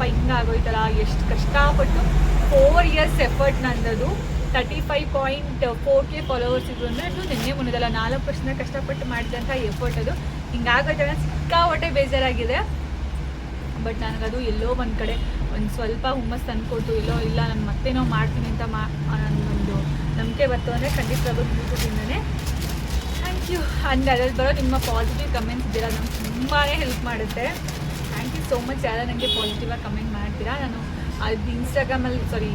ಕುಗ್ಗೋಗ್ಬಿಟ್ಟಿದ್ದೆ ಹಿಂಗೆ ಆಗೋಯ್ತಲ್ಲ ಎಷ್ಟು ಕಷ್ಟಪಟ್ಟು four years effort ನಂದದು. Thirty five point four K followers ಇದ್ರು ಅಂದರೆ ಅದು ನಿನ್ನೆ ಮುನ್ನದಲ್ಲ. ನಾಲ್ಕು ವರ್ಷನ ಕಷ್ಟಪಟ್ಟು ಮಾಡಿದಂಥ ಎಫರ್ಟ್ ಅದು. ಹಿಂಗಾಗೋಯ್ತಲ್ಲ ಸಿಕ್ಕಾಪಟ್ಟೆ ಬೇಜಾರಾಗಿದೆ. ಬಟ್ ನನಗದು ಎಲ್ಲೋ ಒಂದು ಕಡೆ ಒಂದು ಸ್ವಲ್ಪ ಹುಮ್ಮಸ್ ತಂದ್ಕೊಡ್ತು ಎಲ್ಲೋ ಇಲ್ಲ, ನಾನು ಮತ್ತೇನೋ ಮಾಡ್ತೀನಿ ಅಂತ ಮಾ ನನ್ನೊಂದು ನಂಬಿಕೆ ಬರ್ತು ಅಂದರೆ ಖಂಡಿತವಾಗೂ ಯೂಟ್ಯೂಬಿಂದನೇ ಥ್ಯಾಂಕ್ ಯು ಅಂದರೆ ಅದ್ರಲ್ಲಿ ಬರೋ ನಿಮ್ಮ ಪಾಸಿಟಿವ್ ಕಮೆಂಟ್ಸ್ ಇದೆಯಲ್ಲ ನಮ್ಗೆ ತುಂಬಾ ಹೆಲ್ಪ್ ಮಾಡುತ್ತೆ. ಸೋ ಮಚ್ ಯಾರು ನನಗೆ ಪಾಸಿಟಿವಾಗಿ ಕಮೆಂಟ್ ಮಾಡ್ತೀರಾ, ನಾನು ಅದು ಇನ್ಸ್ಟಾಗ್ರಾಮಲ್ಲಿ ಸಾರಿ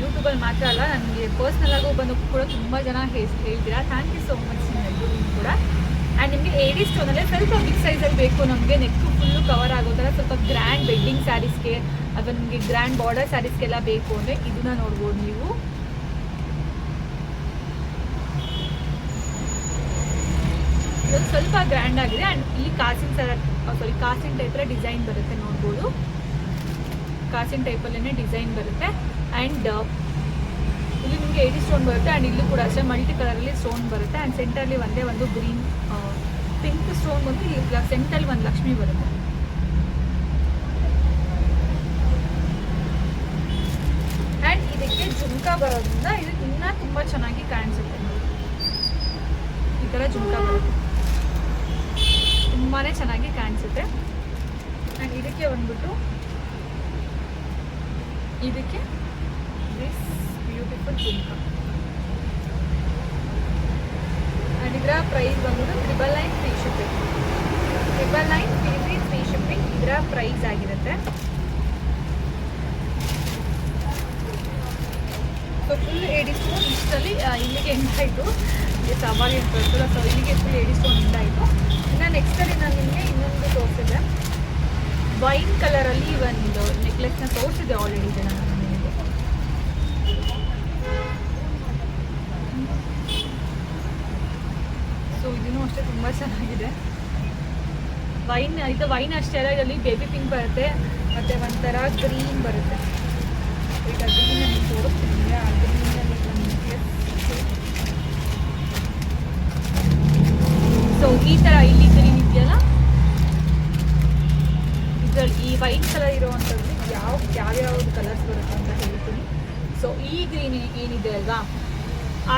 ಯೂಟ್ಯೂಬಲ್ಲಿ ಮಾತ್ರ ಅಲ್ಲ, ನನಗೆ ಪರ್ಸ್ನಲಾಗೂ ಬಂದು ಕೂಡ ತುಂಬ ಜನ ಹೇಳ್ತೀರಾ. ಥ್ಯಾಂಕ್ ಯು ಸೋ ಮಚ್ ಕೂಡ. ಆ್ಯಂಡ್ ನಿಮಗೆ ಏಡಿ ಅಂದರೆ ಸ್ವಲ್ಪ ಬಿಗ್ ಸೈಜಲ್ಲಿ ಬೇಕು, ನಮಗೆ ನೆಕ್ಕು ಫುಲ್ಲು ಕವರ್ ಆಗೋ ಥರ ಸ್ವಲ್ಪ ಗ್ರ್ಯಾಂಡ್ ವೆಡ್ಡಿಂಗ್ ಸ್ಯಾರೀಸ್ಗೆ ಅಥವಾ ನಿಮಗೆ ಗ್ರ್ಯಾಂಡ್ ಬಾರ್ಡರ್ ಸ್ಯಾರೀಸ್ಗೆಲ್ಲ ಬೇಕು ಅಂದರೆ ಇದನ್ನ ನೋಡ್ಬೋದು ನೀವು. ಇದೊಂದು ಸ್ವಲ್ಪ ಗ್ರ್ಯಾಂಡ್ ಆಗಿದೆ. ಆ್ಯಂಡ್ ಇಲ್ಲಿ ಕಾಸಿನ ಸರ ಸಾರಿ ಕಾಸಿನ ಟೈಪಲ್ಲೇ ಡಿಸೈನ್ ಬರುತ್ತೆ ನೋಡ್ಬೋದು. ಕಾಸಿನ ಟೈಪಲ್ಲೇ ಡಿಸೈನ್ ಬರುತ್ತೆ. ಆ್ಯಂಡ್ ಇಲ್ಲಿ ನಿಮಗೆ ಏಡಿ ಸ್ಟೋನ್ ಬರುತ್ತೆ ಆ್ಯಂಡ್ ಇಲ್ಲೂ ಕೂಡ ಅಷ್ಟೇ ಮಲ್ಟಿ ಕಲರಲ್ಲಿ ಸ್ಟೋನ್ ಬರುತ್ತೆ. ಆ್ಯಂಡ್ ಸೆಂಟರಲ್ಲಿ ಒಂದೇ ಒಂದು ಗ್ರೀನ್ ಪಿಂಕ್ ಸ್ಟೋನ್ ಬಂದು ಇಲ್ಲಿ ಸೆಂಟರಲ್ಲಿ ಒಂದು ಲಕ್ಷ್ಮಿ ಬರುತ್ತೆ. ಆ್ಯಂಡ್ ಇದಕ್ಕೆ ಜುಮ್ಕ ಬರೋದ್ರಿಂದ ಇದು ಇನ್ನೂ ತುಂಬ ಚೆನ್ನಾಗಿ ಕಾಣಿಸುತ್ತೆ. ಈ ಥರ ಜುಮ್ಕ ಬರುತ್ತೆ. ತುಂಬಾ ಚೆನ್ನಾಗಿ ಕಾಣಿಸುತ್ತೆ. ಆ್ಯಂಡ್ ಇದಕ್ಕೆ ಬಂದ್ಬಿಟ್ಟು ಇದಕ್ಕೆ ದಿಸ್ ಬ್ಯೂಟಿಫುಲ್ ಜುಮ್ಕ ಆ್ಯಂಡ್ ಇದರ ಪ್ರೈಸ್ ಬಂದ್ಬಿಟ್ಟು triple nine free shipping triple nine free free shipping ಇದರ ಪ್ರೈಸ್ ಆಗಿರುತ್ತೆ. So full A D stone ಇಷ್ಟಲ್ಲಿ ಇಲ್ಲಿಗೆ ಎಂಟಾಯಿತು ಸವಾರಿ ಅಂತ ಬರ್ತಲ್ಲ ಸೊ ಇಲ್ಲಿಗೆ ಫುಲ್ ಏಡಿ ಸ್ಟೋನ್ ಎಂಟಾಯಿತು ಇನ್ನು ನೆಕ್ಸ್ಟಲ್ಲಿ ನಾನು ನಿಮಗೆ ಇನ್ನೊಂದು ತೋರಿಸಿದೆ ವೈನ್ ಕಲರಲ್ಲಿ ಒಂದು ನೆಕ್ಲೆಸ್ನ ತೋರಿಸಿದೆ ಆಲ್ರೆಡಿ ಇದೆ ನಾನು ನಿಮಗೆ ಸೊ ಇದೂ ಅಷ್ಟೇ ತುಂಬ ಚೆನ್ನಾಗಿದೆ. ವೈನ್ ಇದು ವೈನ್ ಅಷ್ಟೇ ಅಲ್ಲ, ಇದರಲ್ಲಿ ಬೇಬಿ ಪಿಂಕ್ ಬರುತ್ತೆ, ಮತ್ತು ಒಂಥರ ಗ್ರೀನ್ ಬರುತ್ತೆ. ಈಗ ಗ್ರೀನ್ ನಾನು ತೋರಿಸ್ತೀನಿ, ಆ ಗ್ರೀನಲ್ಲಿ ಒಂದು ನೆಕ್ಲೆಸ್ ಸೊ ಈ ಥರ ಇಲ್ಲಿ ಗ್ರೀನ್ ಇದೆಯಲ್ಲ ಇದರಲ್ಲಿ ಈ ವೈಟ್ ಕಲರ್ ಇರುವಂತದ್ದು ಯಾವ ಯಾವ್ಯಾವ್ದು ಕಲರ್ಸ್ ಬರುತ್ತೆ ಅಂತ ಹೇಳ್ತೀನಿ. ಸೊ ಈ ಗ್ರೀನ್ ಏನಿದೆ ಅಲ್ವಾ?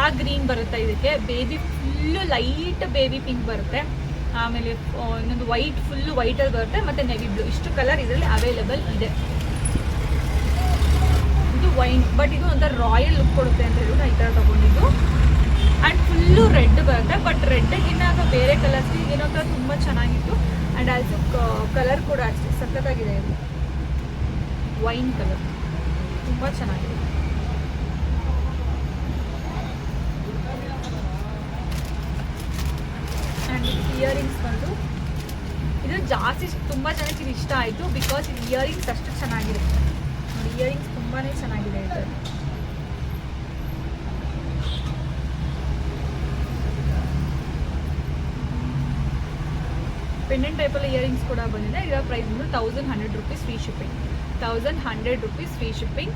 ಆ ಗ್ರೀನ್ ಬರುತ್ತೆ ಇದಕ್ಕೆ. Baby full light baby pink ಬರುತ್ತೆ. ಆಮೇಲೆ ಇನ್ನೊಂದು ವೈಟ್ ಫುಲ್ಲು ವೈಟಲ್ಲಿ ಬರುತ್ತೆ. ಮತ್ತು ನೆವಿ ಬ್ಲೂ ಇಷ್ಟು ಕಲರ್ ಇದರಲ್ಲಿ ಅವೈಲೇಬಲ್ ಇದೆ. ಇದು ವೈನ್ ಬಟ್ ಇದು ಒಂಥರ ರಾಯಲ್ ಲುಕ್ ಕೊಡುತ್ತೆ ಅಂತ ಹೇಳಿ ನಾನು ಈ ಥರ ತೊಗೊಂಡಿದ್ದು. ಆ್ಯಂಡ್ ಫುಲ್ಲು ರೆಡ್ ಬರುತ್ತೆ ಬಟ್ ರೆಡ್ಗಿನ್ನ ಇನ್ನಾಗ ಬೇರೆ ಕಲರ್ಸ್ ಏನೋ ಥರ ತುಂಬ ಚೆನ್ನಾಗಿತ್ತು. ಆ್ಯಂಡ್ ಆಲ್ಸೋ ಕಲರ್ ಕೂಡ ಅಷ್ಟೇ, ಸಖತ್ತಾಗಿದೆ ಇದು ವೈನ್ ಕಲರ್ ತುಂಬ ಚೆನ್ನಾಗಿದೆ. ಆ್ಯಂಡ್ ಇಯರಿಂಗ್ಸ್ ಬಂದು, ಇದು ಜಾಸ್ತಿ ತುಂಬ ಜನಕ್ಕೆ ಇದು ಇಷ್ಟ ಆಯಿತು ಬಿಕಾಸ್ ಇದು ಇಯರಿಂಗ್ಸ್ ಅಷ್ಟು ಚೆನ್ನಾಗಿದೆ ಇಯರಿಂಗ್ಸ್ ತುಂಬಾ ಚೆನ್ನಾಗಿದೆ ಇದು. ಪೆಂಡೆಂಟ್ ಟೈಪಲ್ಲಿ ಇಯರಿಂಗ್ಸ್ ಕೂಡ ಬಂದಿದೆ ಇದರ ಪ್ರೈಸ್ ಬಂದು thousand hundred rupees free shipping thousand hundred rupees free shipping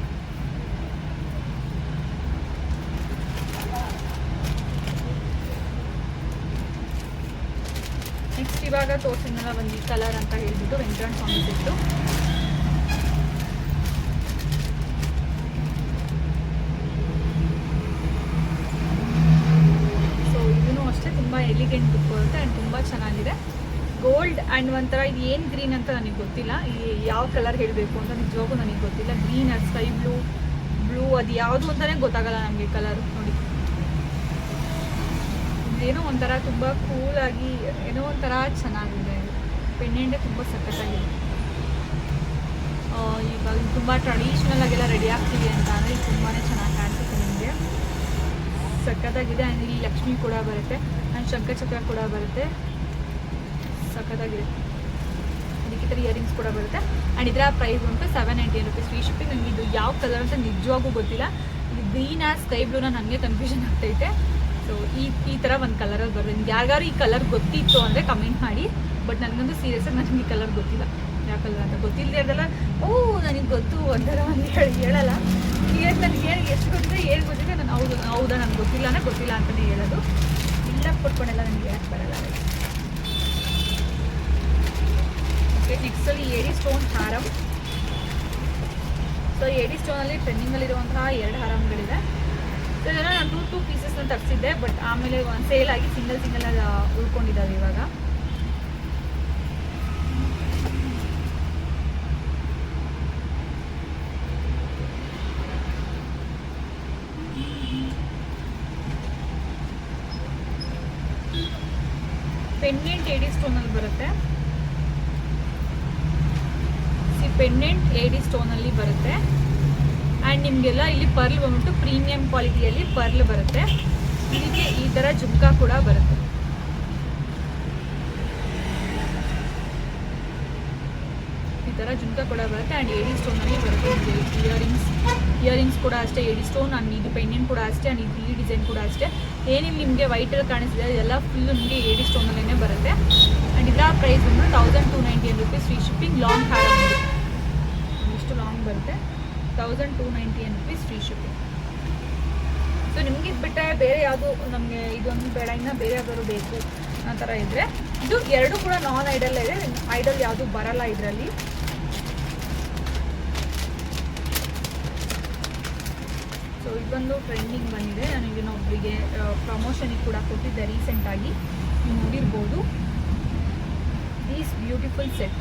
next ಇವಾಗ ತೋರಿಸಿದ್ನಲ್ಲ ಒಂದು ಕಲರ್ ಅಂತ ಹೇಳ್ಬಿಟ್ಟು ವೆಂಕಟ್ ಸ್ವಾಮಿ ಸಿಟ್ಟು ಸೊ ಇದೂ ಅಷ್ಟೇ ತುಂಬ ಎಲಿಗೆಂಟ್ ಬುಕ್ ಬರುತ್ತೆ ಆ್ಯಂಡ್ ತುಂಬ ಚೆನ್ನಾಗಿದೆ. ಗೋಲ್ಡ್ ಆ್ಯಂಡ್ ಒಂಥರ ಇದು ಏನು ಗ್ರೀನ್ ಅಂತ ನನಗೆ ಗೊತ್ತಿಲ್ಲ. ಯಾವ ಕಲರ್ ಹೇಳಬೇಕು ಅಂತ ನಿಜವಾಗೂ ನನಗೆ ಗೊತ್ತಿಲ್ಲ. Green or sky blue blue ಅದು ಯಾವುದು ಅಂತಲೇ ಗೊತ್ತಾಗಲ್ಲ ನನಗೆ ಕಲರ್ ನೋಡಿ. ಏನೋ ಒಂಥರ ತುಂಬ ಕೂಲಾಗಿ ಏನೋ ಒಂಥರ ಚೆನ್ನಾಗಿದೆ. ಪೆಂಡೆಂಟೇ ತುಂಬ ಸಖತ್ತಾಗಿದೆ. ಇವಾಗ ತುಂಬ ಟ್ರೆಡಿಷ್ನಲ್ ಆಗೆಲ್ಲ ರೆಡಿ ಆಗ್ತೀವಿ ಅಂತ ಅಂದರೆ ತುಂಬಾ ಚೆನ್ನಾಗಿ ಕಾಣಿಸುತ್ತೆ ನಿಮಗೆ. ಸಖತ್ತಾಗಿದೆ. ಆ್ಯಂಡ್ ಇಲ್ಲಿ ಲಕ್ಷ್ಮಿ ಕೂಡ ಬರುತ್ತೆ. ಆ್ಯಂಡ್ ಶಂಕರಚಕ್ರ ಕೂಡ ಬರುತ್ತೆ. ಸಖತ್ತಾಗಿದೆ ಅದಕ್ಕೆ ಥರ ಇಯರಿಂಗ್ಸ್ ಕೂಡ ಬರುತ್ತೆ. ಆ್ಯಂಡ್ ಇದರ ಪ್ರೈಸ್ ಬಂದು seven ninety rupees free shipping ನನಗೆ ಇದು ಯಾವ ಕಲರ್ ಅಂತ ನಿಜವಾಗೂ ಗೊತ್ತಿಲ್ಲ. ಇದು ಗ್ರೀನ್ ಆ್ಯಸ್ ಸ್ಕೈ ಬ್ಲೂನ ನನಗೆ ಕನ್ಫ್ಯೂಷನ್ ಆಗ್ತೈತೆ. ಸೊ ಈ ಈ ಥರ ಒಂದು ಕಲರ್ ಬರುತ್ತೆ. ನಿಮ್ಗೆ ಯಾರಿಗಾರು ಈ ಕಲರ್ ಗೊತ್ತಿತ್ತು ಅಂದರೆ ಕಮೆಂಟ್ ಮಾಡಿ. ಬಟ್ ನನಗಂತೂ ಸೀರಿಯಸ್ಸಾಗಿ ನನಗೆ ಈ ಕಲರ್ ಗೊತ್ತಿಲ್ಲ. ಯಾವ ಕಲರ್ ಅಂತ ಗೊತ್ತಿಲ್ಲದೆ ಅದೆಲ್ಲ ಓ ನನಗೆ ಗೊತ್ತು ಒಂಥರ ಒಂದು ಹೇಳಿ, ಹೇಳಲ್ಲ. ಏನು ನನಗೆ ಏನು ಎಷ್ಟು ಗೊತ್ತಿದೆ, ಏನು ಗೊತ್ತಿದೆ, ನಾನು ಹೌದು, ಹೌದಾ, ನನಗೆ ಗೊತ್ತಿಲ್ಲ ಅಂದರೆ ಗೊತ್ತಿಲ್ಲ ಅಂತಲೇ ಹೇಳೋದು. ಇಲ್ಲ, ಕೊಟ್ಕೊಂಡೆಲ್ಲ ನನಗೆ ಯಾಕೆ ಬರಲ್ಲ ಓಕೆ ನೆಕ್ಸ್ಟಲ್ಲಿ ಏಡಿ ಸ್ಟೋನ್ ಹಾರಂ. ಸೊ ಏಡಿ ಸ್ಟೋನಲ್ಲಿ ಟ್ರೆಂಡಿಂಗಲ್ಲಿರುವಂತಹ ಎರಡು ಹಾರಮ್ಗಳಿದೆ ಸೊ ಇದನ್ನು ನಾನು ಟೂ ಟೂ ಪೀಸಸ್ನ ತರಿಸಿದ್ದೆ ಬಟ್ ಆಮೇಲೆ ಒಂದು ಸೇಲ್ ಆಗಿ ಸಿಂಗಲ್ ಸಿಂಗಲ್ ಉಳ್ಕೊಂಡಿದ್ದಾವೆ ಇವಾಗ ಪೆಂಡೆಂಟ್ ಏಡಿ ಸ್ಟೋನಲ್ಲಿ ಬರುತ್ತೆ ಸಿ ಪೆಂಡೆಂಟ್ ಏಡಿ ಸ್ಟೋನಲ್ಲಿ ಬರುತ್ತೆ. ಆ್ಯಂಡ್ ನಿಮಗೆಲ್ಲ ಇಲ್ಲಿ ಪರ್ಲ್ ಬಂದ್ಬಿಟ್ಟು ಪ್ರೀಮಿಯಂ ಕ್ವಾಲಿಟಿಯಲ್ಲಿ ಪರ್ಲ್ ಬರುತ್ತೆ. ಇದಕ್ಕೆ ಈ ಥರ ಜುಮ್ಕಾ ಕೂಡ ಬರುತ್ತೆ. ಈ ಥರ ಜುಮ್ಕಾ ಕೂಡ ಬರುತ್ತೆ ಆ್ಯಂಡ್ ಏಡಿ ಸ್ಟೋನಲ್ಲಿ ಬರುತ್ತೆ ಇಯರಿಂಗ್ಸ್ ಇಯರಿಂಗ್ಸ್ ಕೂಡ ಅಷ್ಟೇ ಏಡಿ ಸ್ಟೋನ್ ಆ್ಯಂಡ್ ಇದು ಪೆಂಡೆಂಟ್ ಕೂಡ ಅಷ್ಟೇ ಆ್ಯಂಡ್ ಇದು ಈ ಡಿಸೈನ್ ಕೂಡ ಅಷ್ಟೇ. ಏನಿಲ್ಲ ನಿಮಗೆ ವೈಟಲ್ಲಿ ಕಾಣಿಸಿದೆ ಎಲ್ಲ ಫುಲ್ ನಿಮಗೆ ಏಡಿ ಸ್ಟೋನಲ್ಲೇ ಬರುತ್ತೆ. ಆ್ಯಂಡ್ ಇದರ ಪ್ರೈಸ್ ಬಂದು thousand two ninety rupees free shipping long ಹಾರ ಲಾಂಗ್ ಬರುತ್ತೆ thousand two ninety rupees free shipping so ನಿಮ್ಗೆ ಇದು ಬಿಟ್ಟರೆ ಬೇರೆ ಯಾವುದು ನಮಗೆ ಇದೊಂದು ಬೇಡ, ಇನ್ನು ಬೇರೆ ಯಾವ್ದಾದ್ರು ಬೇಕು ಆ ಥರ ಇದ್ದರೆ ಇದು ಎರಡು ಕೂಡ ನಾನ್ ಐಡಲ್ ಇದೆ ಐಡಲ್ ಯಾವುದು ಬರಲ್ಲ ಇದರಲ್ಲಿ. ಸೊ ಇದೊಂದು ಟ್ರೆಂಡಿಂಗ್ ಬಂದಿದೆ. ನಾನು ಇನ್ನೊಬ್ಬರಿಗೆ ಪ್ರಮೋಷನಿಗೆ ಕೂಡ ಕೊಟ್ಟಿದ್ದೆ ರೀಸೆಂಟಾಗಿ ನೀವು ನೋಡಿರ್ಬೋದು. ದೀಸ್ ಬ್ಯೂಟಿಫುಲ್ ಸೆಟ್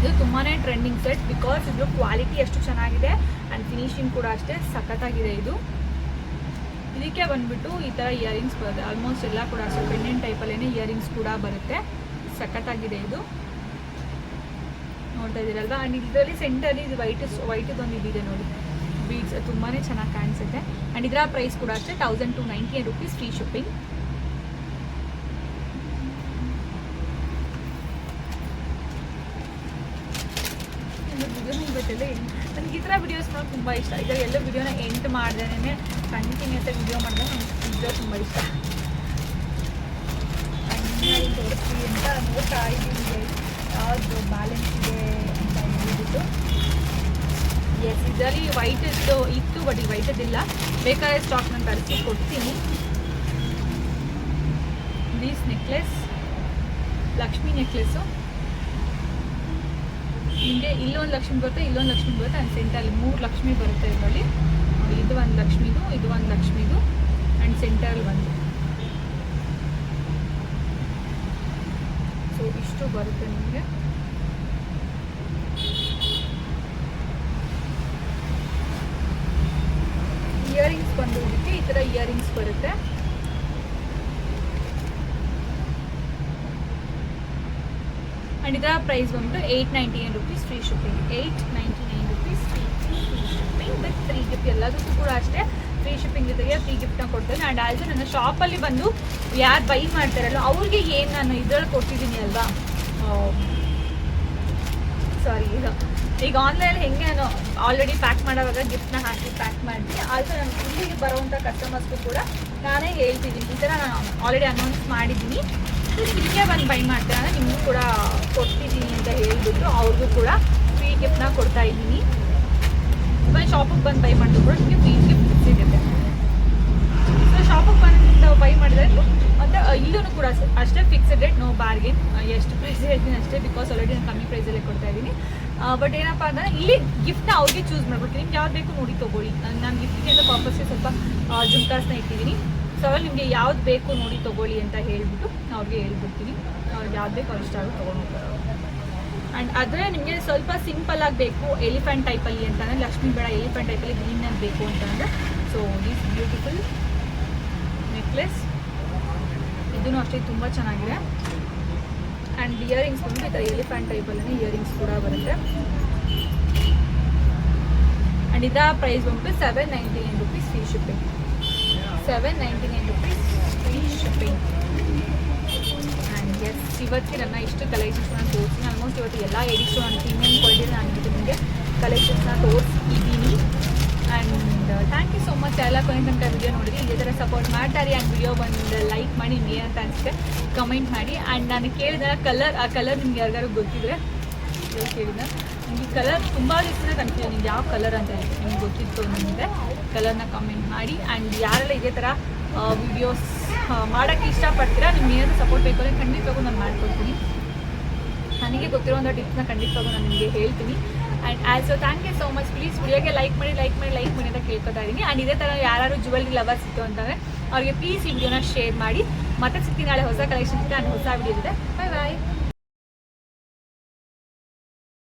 ಇದು ತುಂಬಾ ಟ್ರೆಂಡಿಂಗ್ ಸೆಟ್ ಬಿಕಾಸ್ ಇದ್ರ ಕ್ವಾಲಿಟಿ ಎಷ್ಟು ಚೆನ್ನಾಗಿದೆ ಆ್ಯಂಡ್ ಫಿನಿಶಿಂಗ್ ಕೂಡ ಅಷ್ಟೇ ಸಖತ್ತಾಗಿದೆ ಇದು. ಇದಕ್ಕೆ ಬಂದ್ಬಿಟ್ಟು ಈ ಥರ ಇಯರಿಂಗ್ಸ್ ಬರುತ್ತೆ. ಆಲ್ಮೋಸ್ಟ್ ಎಲ್ಲ ಕೂಡ ಅಷ್ಟು ಪೆಂಡೆಂಟ್ ಟೈಪಲ್ಲೇ ಇಯರಿಂಗ್ಸ್ ಕೂಡ ಬರುತ್ತೆ. ಸಖತ್ತಾಗಿದೆ ಇದು. ನೋಡ್ತಾ ಇದ್ದೀರಲ್ವಾ? ಆ್ಯಂಡ್ ಇದರಲ್ಲಿ ಸೆಂಟರಲ್ಲಿ ಇದು ವೈಟ್ ವೈಟದೊಂದು ಇದಿದೆ ನೋಡಿ. ಬೀಡ್ಸ್ ತುಂಬಾ ಚೆನ್ನಾಗಿ ಕಾಣಿಸುತ್ತೆ. ಆ್ಯಂಡ್ ಇದರ ಪ್ರೈಸ್ ಕೂಡ ಅಷ್ಟೇ thousand two ninety rupees free shipping ಗೊತ್ತಿಲ್ಲ ನನಗೆ ಈ ಥರ ವಿಡಿಯೋಸ್ ನೋಡೋಕೆ ತುಂಬ ಇಷ್ಟ. ಈಗ ಎಲ್ಲ ವಿಡಿಯೋನ ಎಂಟು ಮಾಡ್ದೇನೆ ಕಂಟಿನ್ಯೂಸ್ ಆಗಿ ವಿಡಿಯೋ ಮಾಡಿದ್ರೆ ನನಗೆ ವೀಡಿಯೋ ತುಂಬ ಇಷ್ಟ. ಅಂತ ನೋಡ್ತಾ ಇದ್ದೀನಿ. ಯಾವುದು ಬ್ಯಾಲೆನ್ಸ್ ಇದೆ ಅಂತ ಹೇಳಿಬಿಟ್ಟು. ಎಸ್ ಇದರಲ್ಲಿ ವೈಟ್ ಇತ್ತು ಇತ್ತು ಬಟ್ ವೈಟ್ ಇಲ್ಲ. ಬೇಕಾದ್ರೆ ಸ್ಟಾಕ್ ನಾನು ತರಿಸಿ ಕೊಡ್ತೀನಿ. ದೀಸ್ ನೆಕ್ಲೆಸ್ ಲಕ್ಷ್ಮಿ ನೆಕ್ಲೆಸ್ಸು ನಿಮಗೆ ಇಲ್ಲೊಂದು ಲಕ್ಷ್ಮಿ ಬರುತ್ತೆ, ಇಲ್ಲೊಂದು ಲಕ್ಷ್ಮಿ ಬರುತ್ತೆ ಆ್ಯಂಡ್ ಸೆಂಟರಲ್ಲಿ ಮೂರು ಲಕ್ಷ್ಮಿ ಬರುತ್ತೆ ಇದರಲ್ಲಿ. ಇದು ಒಂದು ಲಕ್ಷ್ಮಿದು, ಇದು ಒಂದು ಲಕ್ಷ್ಮಿದು ಆ್ಯಂಡ್ ಸೆಂಟರಲ್ಲಿ ಒಂದು. ಸೊ ಇಷ್ಟು ಬರುತ್ತೆ ನಿಮಗೆ. ಇಯರಿಂಗ್ಸ್ ಬಂದು ಈ ಥರ ಇಯರಿಂಗ್ಸ್ ಬರುತ್ತೆ. ಇದರ ಪ್ರೈಸ್ ಬಂದ್ಬಿಟ್ಟು eight ninety nine rupees free shipping eight ninety nine rupees free free shipping with free gift ಎಲ್ಲದಕ್ಕೂ ಕೂಡ ಅಷ್ಟೇ ಫ್ರೀ ಶಿಪ್ಪಿಂಗ್ ಜೊತೆಗೆ ಫ್ರೀ ಗಿಫ್ಟ್ನ ಕೊಡ್ತೇನೆ. ಆ್ಯಂಡ್ ಆಲ್ಸೋ ನನ್ನ ಶಾಪಲ್ಲಿ ಬಂದು ಯಾರು ಬೈ ಮಾಡ್ತಾರಲ್ಲ ಅವ್ರಿಗೆ ಏನು ನಾನು ಇದ್ರಲ್ಲಿ ಕೊಟ್ಟಿದ್ದೀನಿ ಅಲ್ವಾ? ಸಾರಿ ಈಗ ಈಗ ಆನ್ಲೈನ್ ಹೆಂಗೆ ನಾನು ಆಲ್ರೆಡಿ ಪ್ಯಾಕ್ ಮಾಡೋವಾಗ ಗಿಫ್ಟ್ನ ಹಾಕಿ ಪ್ಯಾಕ್ ಮಾಡ್ತೀನಿ. ಆಲ್ಸೋ ನಾನು ಇಲ್ಲಿಗೆ ಬರುವಂಥ ಕಸ್ಟಮರ್ಸ್ಗೂ ಕೂಡ ನಾನೇ ಹೇಳ್ತಿದ್ದೀನಿ. ಈ ಥರ ನಾನು ಆಲ್ರೆಡಿ ಅನೌನ್ಸ್ ಮಾಡಿದ್ದೀನಿ. ನಿಮಗೆ ಬಂದು ಬೈ ಮಾಡ್ತಾರೆ. ನಿಮಗೂ ಕೂಡ ಕೊಡ್ತಿದ್ದೀನಿ ಅಂತ ಹೇಳಿಬಿಟ್ಟು ಅವ್ರಿಗೂ ಕೂಡ ಫ್ರೀ ಗಿಫ್ಟ್ನ ಕೊಡ್ತಾ ಇದ್ದೀನಿ. ಇವಾಗ ಶಾಪಿಗೆ ಬಂದು ಬೈ ಮಾಡಿದ್ರು ಕೂಡ ನಿಮಗೆ ಫ್ರೀ ಗಿಫ್ಟ್ ಸಿಗುತ್ತೆ. ಸೊ ಶಾಪಿಗೆ ಬಂದು ಬೈ ಮಾಡಿದ್ರೆ ಮತ್ತು ಇಲ್ಲೂ ಕೂಡ ಅಷ್ಟೇ- ಅಷ್ಟೇ ಫಿಕ್ಸ್ಡ್ ರೇಟ್ ನೋ ಬಾರ್ಗೇನ್ ಎಷ್ಟು ಪ್ರೈಸ್ ಹೇಳ್ತೀನಿ ಅಷ್ಟೇ ಬಿಕಾಸ್ ಆಲ್ರೆಡಿ ನಾನು ಕಮ್ಮಿ ಪ್ರೈಸಲ್ಲೇ ಕೊಡ್ತಾ ಇದ್ದೀನಿ. ಬಟ್ ಏನಪ್ಪ ಅಂದರೆ, ಇಲ್ಲಿ ಗಿಫ್ಟ್ನ ಅವ್ರಿಗೆ ಚೂಸ್ ಮಾಡ್ಬಿಡ್ತೀನಿ ನಿಮ್ಗೆ ಯಾವ್ದು ಬೇಕು ನೋಡಿ ತೊಗೊಳ್ಳಿ ನಾನು ಗಿಫ್ಟಿಗೆ ಅಂತ ಪರ್ಪಸ್ಗೆ ಸ್ವಲ್ಪ ಜುಮ್ಕಾಸ್ನ ಇಟ್ಟಿದ್ದೀನಿ. ಸೊ ಅವಾಗ ನಿಮಗೆ ಯಾವ್ದು ಬೇಕು ನೋಡಿ ತೊಗೊಳ್ಳಿ ಅಂತ ಹೇಳ್ಬಿಟ್ಟು ಅವ್ರಿಗೆ ಹೇಳ್ಬಿಡ್ತೀನಿ ಅವ್ರಿಗೆ ಯಾವ್ದು ಬೇಕು ಅವ್ರು ಇಷ್ಟ ಆಗಿ ತೊಗೊಂಡು ಆದರೆ ನಿಮಗೆ ಸ್ವಲ್ಪ ಸಿಂಪಲ್ ಆಗಿ ಬೇಕು ಎಲಿಫೆಂಟ್ ಟೈಪಲ್ಲಿ ಅಂತಂದರೆ, ಲಕ್ಷ್ಮಿ ಬೇಡ ಎಲಿಫೆಂಟ್ ಟೈಪಲ್ಲಿ ಗ್ರೀನಲ್ಲಿ ಬೇಕು ಅಂತಂದರೆ. ಸೊ ಈಸ್ ಬ್ಯೂಟಿಫುಲ್ ನೆಕ್ಲೆಸ್ ಇದೂ ಅಷ್ಟೇ ತುಂಬ ಚೆನ್ನಾಗಿದೆ. ಆ್ಯಂಡ್ ಇಯರಿಂಗ್ಸ್ ಬಂದು ಈ ಥರ ಎಲಿಫೆಂಟ್ ಟೈಪಲ್ಲೇ ಇಯರಿಂಗ್ಸ್ ಕೂಡ ಬರುತ್ತೆ. ಆ್ಯಂಡ್ ಇದರ ಪ್ರೈಸ್ ಬಂದ್ಬಿಟ್ಟು seven ninety nine rupees free shipping seven ninety nine rupees free shipping and yes ಇವತ್ತಿಗೆ ನನ್ನ ಇಷ್ಟು ಕಲೆಕ್ಷನ್ಸ್ ನಾನು ತೋರಿಸ್ತೀನಿ. ಆಲ್ಮೋಸ್ಟ್ ಇವತ್ತು ಎಲ್ಲ ಎಡಿಟ್ಸು ನಾನು ಪ್ರೀಮಿಯಂ ಕ್ವಾಲಿಟಿ ನಾನು ನಿಮಗೆ. ಕಲೆಕ್ಷನ್ಸ್ನ ತೋರಿಸಿದ್ದೀನಿ. And thank you so much ಎಲ್ಲ ಕೊನೆ ತನಕ ವಿಡಿಯೋ ನೋಡಿದ್ರಿ, ಇದೇ ಥರ ಸಪೋರ್ಟ್ ಮಾಡ್ತಾರೆ. ಆ್ಯಂಡ್ ವಿಡಿಯೋ ಒಂದು ಲೈಕ್ ಮಾಡಿ ನಿಮ್ಗೆ ಅಂತ ಅನಿಸುತ್ತೆ ಕಮೆಂಟ್ ಮಾಡಿ. ಆ್ಯಂಡ್ ನಾನು ಕೇಳಿದ ಕಲರ್ ಆ ಕಲರ್ ನಿಮ್ಗೆ ಯಾರಿಗಾರು ಗೊತ್ತಿದ್ರೆ ಕೇಳಿದ ನಿಮಗೆ ಕಲರ್ ತುಂಬ ಇಷ್ಟ ಕನ್ಫ್ಯೂಷನ್ ಯಾವ ಕಲರ್ ಅಂತ ನಿಮ್ಗೆ ಗೊತ್ತಿತ್ತು ನಿಮಗೆ ಕಲರ್ನ ಕಮೆಂಟ್ ಮಾಡಿ. ಆ್ಯಂಡ್ ಯಾರೆಲ್ಲ ಇದೇ ಥರ ವಿಡಿಯೋಸ್ ಮಾಡೋಕ್ಕೆ ಇಷ್ಟಪಡ್ತೀರಾ, ನಿಮ್ಗೆ ಏನಾದರೂ ಸಪೋರ್ಟ್ ಬೇಕು ಅಂದರೆ ಖಂಡಿತವಾಗೂ ನಾನು ಮಾಡ್ಕೊಡ್ತೀನಿ. ನನಗೆ ಗೊತ್ತಿರೋಂಥ ಟಿಪ್ಸ್ನ ಖಂಡಿತವಾಗೂ ನಾನು ನಿಮಗೆ ಹೇಳ್ತೀನಿ. And also thank you so much please ವಿಡಿಯೋಗೆ ಲೈಕ್ ಮಾಡಿ ಲೈಕ್ ಮಾಡಿ ಲೈಕ್ ಮಾಡಿ ಅಂತ ಕೇಳ್ಕೊತಾ ಇದ್ದೀನಿ. ಆ್ಯಂಡ್ ಇದೇ ಥರ ಯಾರು ಜುವೆಲ್ರಿ ಲವರ್ಸ್ ಇತ್ತು ಅಂತಂದರೆ, ಅವ್ರಿಗೆ ಪ್ಲೀಸ್ ಈ ವಿಡಿಯೋನ ಶೇರ್ ಮಾಡಿ. ಮತ್ತೆ ಸಿಗ್ತೀನಿ ನಾಳೆ ಹೊಸ ಕಲೆಕ್ಷನ್ ಆ್ಯಂಡ್ ಹೊಸ ವಿಡಿಯೋ ಇದೆ ಬೈ ಬಾಯ್